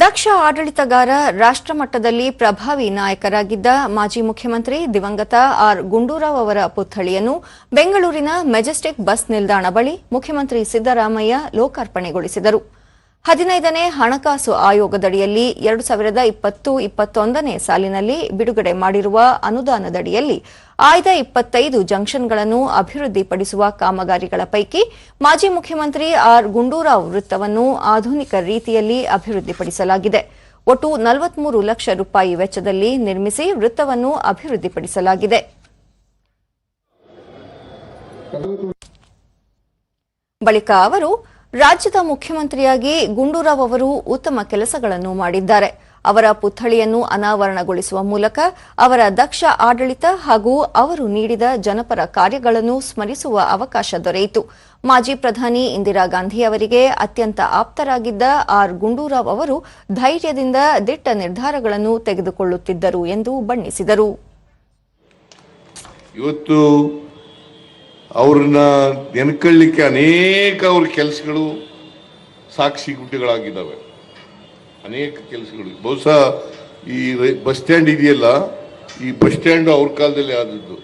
ದಕ್ಷ ಆಡಳಿತಗಾರ ರಾಷ್ಟ್ರಮಟ್ಟದಲ್ಲಿ ಪ್ರಭಾವಿ ನಾಯಕರಾಗಿದ್ದ ಮಾಜಿ ಮುಖ್ಯಮಂತ್ರಿ ದಿವಂಗತ ಆರ್ ಗುಂಡೂರಾವ್ ಅವರ ಪುತ್ಥಳಿಯನ್ನು ಬೆಂಗಳೂರಿನ ಮೆಜೆಸ್ಟಿಕ್ ಬಸ್ ನಿಲ್ದಾಣ ಬಳಿ ಮುಖ್ಯಮಂತ್ರಿ ಸಿದ್ದರಾಮಯ್ಯ ಲೋಕಾರ್ಪಣೆಗೊಳಿಸಿದರು. ಹದಿನೈದನೇ ಹಣಕಾಸು ಆಯೋಗದಡಿಯಲ್ಲಿ ಎರಡು ಸಾವಿರದ ಇಪ್ಪತ್ತು ಇಪ್ಪತ್ತೊಂದನೇ ಸಾಲಿನಲ್ಲಿ ಬಿಡುಗಡೆ ಮಾಡಿರುವ ಅನುದಾನದಡಿಯಲ್ಲಿ ಆಯ್ದ ಇಪ್ಪತ್ತೈದು ಜಂಕ್ಷನ್ಗಳನ್ನು ಅಭಿವೃದ್ಧಿಪಡಿಸುವ ಕಾಮಗಾರಿಗಳ ಪೈಕಿ ಮಾಜಿ ಮುಖ್ಯಮಂತ್ರಿ ಆರ್ ಗುಂಡೂರಾವ್ ವೃತ್ತವನ್ನು ಆಧುನಿಕ ರೀತಿಯಲ್ಲಿ ಅಭಿವೃದ್ಧಿಪಡಿಸಲಾಗಿದೆ. ಒಟ್ಟು ನಲವತ್ಮೂರು ಲಕ್ಷ ರೂಪಾಯಿ ವೆಚ್ಚದಲ್ಲಿ ನಿರ್ಮಿಸಿ ವೃತ್ತವನ್ನು ಅಭಿವೃದ್ಧಿಪಡಿಸಲಾಗಿದೆ. ಬಳಿಕ ಅವರು ರಾಜ್ಯದ ಮುಖ್ಯಮಂತ್ರಿಯಾಗಿ ಗುಂಡೂರಾವ್ ಅವರು ಉತ್ತಮ ಕೆಲಸಗಳನ್ನು ಮಾಡಿದ್ದಾರೆ. ಅವರ ಪುತ್ಥಳಿಯನ್ನು ಅನಾವರಣಗೊಳಿಸುವ ಮೂಲಕ ಅವರ ದಕ್ಷ ಆಡಳಿತ ಹಾಗೂ ಅವರು ನೀಡಿದ ಜನಪರ ಕಾರ್ಯಗಳನ್ನು ಸ್ಮರಿಸುವ ಅವಕಾಶ ದೊರೆಯಿತು. ಮಾಜಿ ಪ್ರಧಾನಿ ಇಂದಿರಾ ಗಾಂಧಿ ಅವರಿಗೆ ಅತ್ಯಂತ ಆಪ್ತರಾಗಿದ್ದ ಆರ್ ಗುಂಡೂರಾವ್ ಅವರು ಧೈರ್ಯದಿಂದ ದಿಟ್ಟ ನಿರ್ಧಾರಗಳನ್ನು ತೆಗೆದುಕೊಳ್ಳುತ್ತಿದ್ದರು ಎಂದು ಬಣ್ಣಿಸಿದರು. ಅವ್ರನ್ನ ನೆನ್ಕೊಳ್ಳಿಕ್ಕೆ ಅನೇಕ ಅವ್ರ ಕೆಲಸಗಳು ಸಾಕ್ಷಿ ಗುಡ್ಡೆಗಳಾಗಿದ್ದಾವೆ. ಅನೇಕ ಕೆಲಸಗಳು. ಬಹುಶಃ ಈ ಬಸ್ ಸ್ಟ್ಯಾಂಡ್ ಇದೆಯಲ್ಲ, ಈ ಬಸ್ ಸ್ಟ್ಯಾಂಡ್ ಅವ್ರ ಕಾಲದಲ್ಲಿ ಆದದ್ದು.